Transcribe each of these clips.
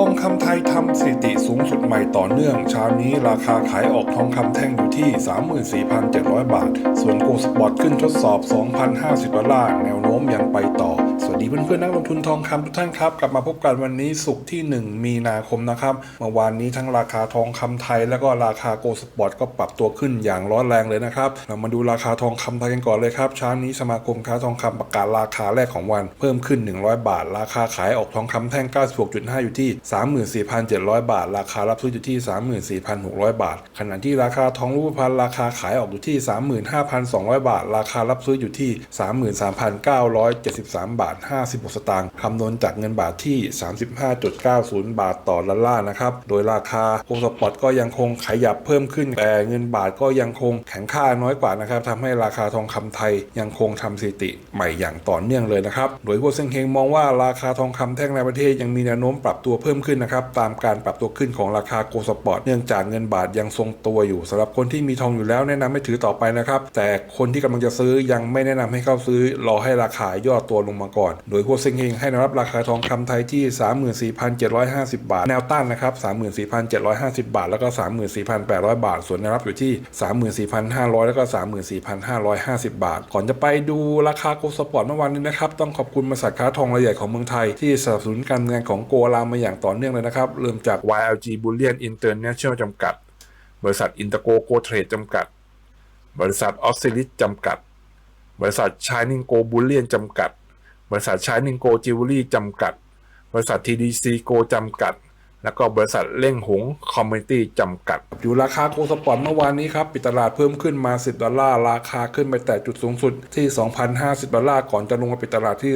องคำไทยทำสถิติสูงสุดใหม่ต่อเนื่องเช้านี้ราคาขายออกทองคำแท่งอยู่ที่ 34,700 บาท ส่วนโกลด์สปอร์ตขึ้นทดสอบ 2,050 ดอลลาร์ แนวโน้มยังไปต่อ สวัสดีเพื่อนๆนักลงทุนทองคำทุกท่านครับ กลับมาพบกันวันนี้ศุกร์ที่ 1 มีนาคมนะครับ เมื่อวานนี้ทั้งราคาทองคำไทย และก็ราคาโกลด์สปอร์ตก็ปรับตัวขึ้นอย่างร้อนแรงเลยนะครับ เรามาดูราคาทองคำไทยกันก่อนเลยครับเช้านี้สมาคมค้าทองคำประกาศราคาแรกของวัน เพิ่มขึ้น 100 บาท ราคาขายออกทองคำแท่ง 96.5 อยู่ที่34,700 บาท ราคารับซื้ออยู่ที่ 34,600 บาท ขณะที่ราคาทองรูปพรรณราคาขายออกอยู่ที่ 35,200 บาท ราคารับซื้ออยู่ที่ 33,973 บาท 56 สตางค์คำนวณจากเงินบาทที่ 35.90 บาทต่อดอลลาร์นะครับ โดยราคาโกลด์สปอร์ตก็ยังคงขยับเพิ่มขึ้น แต่เงินบาทก็ยังคงแข็งค่าน้อยกว่านะครับทำให้ราคาทองคำไทยยังคงทำสถิติใหม่อย่างต่อเนื่องเลยนะครับ โดยพวกเซ็งเฮงมองว่าราคาทองคำแท่งในประเทศยังมีแนวโน้มปรับตัวเพิ่มขึ้นนะครับตามการปรับตัวขึ้นของราคาโกลสปอร์ตเนื่องจากเงินบาทยังทรงตัวอยู่สำหรับคนที่มีทองอยู่แล้วแนะนำให้ถือต่อไปนะครับ แต่คนที่กำลังจะซื้อยังไม่แนะนำให้เข้าซื้อรอให้ราคาย่อตัวลงมาก่อน โดยพวเซ็งเฮงให้แนวรับราคาทองคำไทยที่ 34,750 บาท แนวต้านนะครับ 34,750 บาท แล้วก็ 34,800 บาท ส่วนแนวรับอยู่ที่ 34,500 แล้วก็ 34,550 บาท ก่อนจะไปดูราคาโกลสปอร์ตเมื่อวานนี้นะครับต้องขอบคุณบริษัทค้าทองรายใหญ่ของเมืองไทยที่สนับสนุนการเงินของโกลามาอย่างต่อเนื่องเลยนะครับ เริ่มจาก YLG Bullion International จำกัด บริษัท Intergo Go Trade จำกัด บริษัท Oxylis จำกัด บริษัท Shining Go Bullion จำกัด บริษัท Shining Go Jewelry จำกัด บริษัท TDC Go จำกัด แล้วก็บริษัทเล่งหงคอมมิตี้จำกัด อยู่ราคาโกลสปอร์ตเมื่อวานนี้ครับ ปิดตลาดเพิ่มขึ้นมา 10 ดอลลาร์ ราคาขึ้นไปแต่จุดสูงสุดที่ 2,050 ดอลลาร์ ก่อนจะลงมาปิดตลาดที่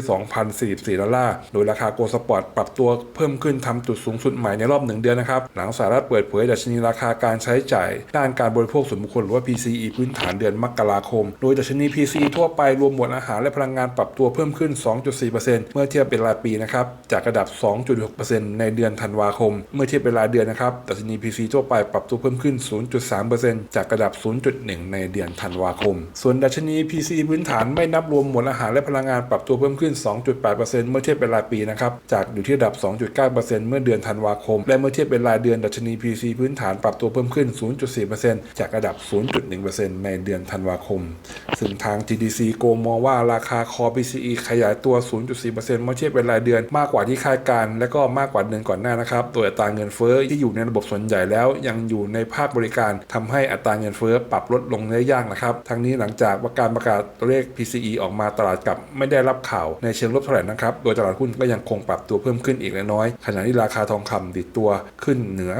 2,044 ดอลลาร์ โดยราคาโกลสปอร์ตปรับตัวเพิ่มขึ้นทำจุดสูงสุดใหม่ในรอบหนึ่งเดือนนะครับ หลังสหรัฐเปิดเผยดัชนีราคาการใช้จ่าย ด้านการบริโภคส่วนบุคคลหรือว่า PCE พื้นฐานเดือนมกราคม โดยดัชนี PCE ทั่วไปรวมหมวดอาหารและพลังงานปรับตัวเพิ่มขึ้น 2.4%เมื่อเทียบเป็นรายปีนะครับจากระดับ 2.6%ในเดือนธันวาคมเมื่อเทียบเป็นรายเดือนนะครับดัชนี PC ทั่วไปปรับตัวเพิ่มขึ้น 0.3%จากระดับ 0.1 ในเดือนธันวาคม ส่วนดัชนี PC พื้นฐานไม่นับรวมหมวดอาหารและพลังงานปรับตัวเพิ่มขึ้น 2.8%เมื่อเทียบเป็นรายปีนะครับจากอยู่ที่ระดับ 2.9%เมื่อเดือนธันวาคม และเมื่อเทียบเป็นรายเดือนดัชนี PC พื้นฐานปรับตัวเพิ่มขึ้น 0.4%จากระดับ 0.1%ในเดือนธันวาคม ซึ่งทาง TDC โกมองว่าราคาคอ PCE ขยายตัว 0.4%เมื่อเทียบเป็นรายเดือนมากกว่าที่คาดการณ์และก็มากกว่าเดือนก่อนหน้านะครับโดยอัตราเงินเฟ้อที่อยู่ในระบบส่วนใหญ่แล้ว ยังอยู่ในภาคบริการทำให้อัตราเงินเฟ้อปรับลดลงได้ยากนะครับ ทั้งนี้หลังจากว่าการประกาศตัวเลข PCE ออกมาตลาดกลับไม่ได้รับข่าวในเชิงลบเท่าไหร่นะครับ โดยตลาดหุ้นก็ยังคงปรับตัวเพิ่มขึ้นอีกเล็กน้อย ขณะที่ราคาทองคำดิดตัวขึ้นเหนือ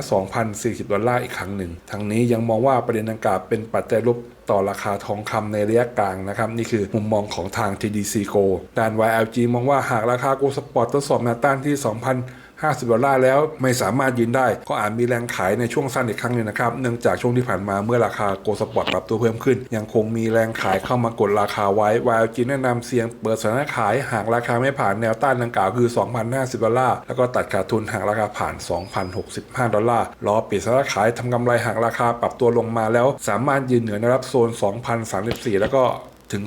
2,040 ดอลลาร์อีกครั้งหนึ่ง ทั้งนี้ยังมองว่าประเด็นดังกล่าวเป็นปัจจัยลบต่อราคาทองคำในระยะกลางนะครับ นี่คือมุมมองของทาง TDC Go ด้าน YLG มองว่าหากราคาโกลสปอร์ตทดสอบแนวต้านที่ 2,000 50 ดอลลาร์แล้วไม่สามารถยืนได้ ก็อาจมีแรงขายในช่วงสั้นอีกครั้งหนึ่งนะครับ เนื่องจากช่วงที่ผ่านมาเมื่อราคาโกลสปอร์ตปรับตัวเพิ่มขึ้น ยังคงมีแรงขายเข้ามากดราคาไว้ YLG แนะนำเสี่ยงเปิดสถานะขายหากราคาไม่ผ่านแนวต้านดังกล่าวคือ 2,050 ดอลลาร์ แล้วก็ตัดขาดทุนหากราคาผ่าน 2,065 ดอลลาร์ รอปิดสถานะขายทำกำไรหากราคาปรับตัวลงมาแล้ว สามารถยืนเหนือแนวรับโซน 2,034 แล้วก็ถึง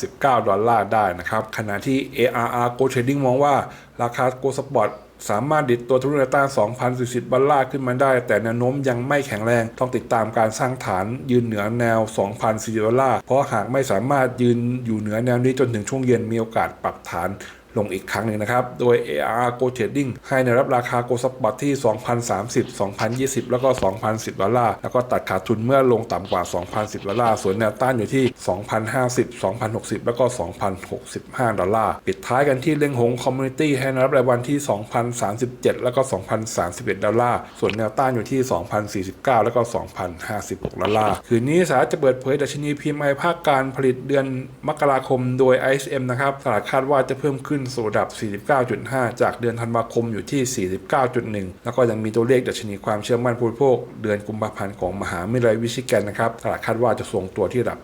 2,019 ดอลลาร์ได้นะครับ ขณะที่ ARR Go Trading มองว่าราคา Go Spot สามารถดิดตัวทะลุนต้าน2,040 ดอลลาร์ขึ้นมาได้ แต่แนวโน้มยังไม่แข็งแรง ต้องติดตามการสร้างฐานยืนเหนือแนว 2,040 ดอลลาร์ เพราะหากไม่สามารถยืนอยู่เหนือแนวนี้จนถึงช่วงเย็นมีโอกาสปรับฐาน ลงอีกครั้งหนึ่งนะครับ โดย AR Go Trading ให้ในรับราคา Go Spot ที่ 2,030 2,020 แล้วก็ 2,010ดอลลาร์ แล้วก็ตัดขาดทุนเมื่อลงต่ำกว่า 2,010ดอลลาร์ ส่วนแนวต้านอยู่ที่ 2,050 2,060 แล้วก็ 2,065 ดอลลาร์ ปิดท้ายกันที่เล่งหงคอมมูนิตี้ให้ในรับรายวันที่ 2,037 แล้วก็ 2,031 ดอลลาร์ ส่วนแนวต้านอยู่ที่ 2,049 แล้วก็ 2,056 ดอลลาร์ คืนนี้สหรัฐจะเปิดเผยดัชนี PMI ภาคการผลิตเดือนมกราคม โดย ISM นะครับ ตลาดคาดว่าจะเพิ่มขึ้นสู่ระดับ 49.5 จากเดือนธันวาคมอยู่ที่ 49.1 แล้วก็ยังมีตัวเลขดัชนีความเชื่อมั่นผู้บริโภค เดือนกุมภาพันธ์ของมหาวิทยาลัยวิชิแกนนะครับตลาดคาดว่าจะทรงตัวที่ระดับ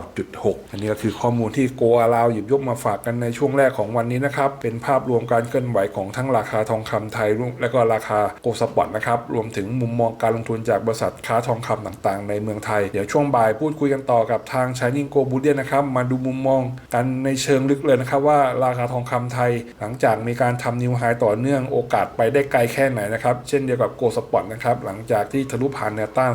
79.6 อันนี้ก็คือข้อมูลที่โกอาลาวหยิบยกมาฝากกันในช่วงแรกของวันนี้นะครับ เป็นภาพรวมการเคลื่อนไหวของทั้งราคาทองคำไทยและก็ราคาโกลด์สปอตนะครับรวมถึงมุมมองการลงทุนจากบริษัทค้าทองคำต่างๆ ในเมืองไทย เดี๋ยวช่วงบ่ายพูดคุยกันต่อกับทางชายนิงโกบูเดียนะครับมาดูมุมมองกันในเชิงลึกเลยนะครับว่าราคาทององคำไทย หลังจากมีการทำนิวไฮต่อเนื่องโอกาสไปได้ไกลแค่ไหนนะครับ เช่นเดียวกับโกสปอตนะครับ หลังจากที่ทะลุผ่านแนวต้าน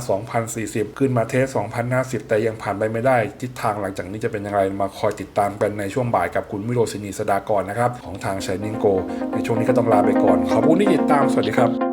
2,040 ขึ้นมาเทส 2,050 แต่ยังผ่านไปไม่ได้ ทิศทางหลังจากนี้จะเป็นอย่างไรมาคอยติดตามกันในช่วงบ่ายกับคุณวิโรจนีสดากรนะครับของทางชายนิงโกในช่วงนี้ก็ต้องลาไปก่อน ขอบคุณที่ติดตามสวัสดีครับ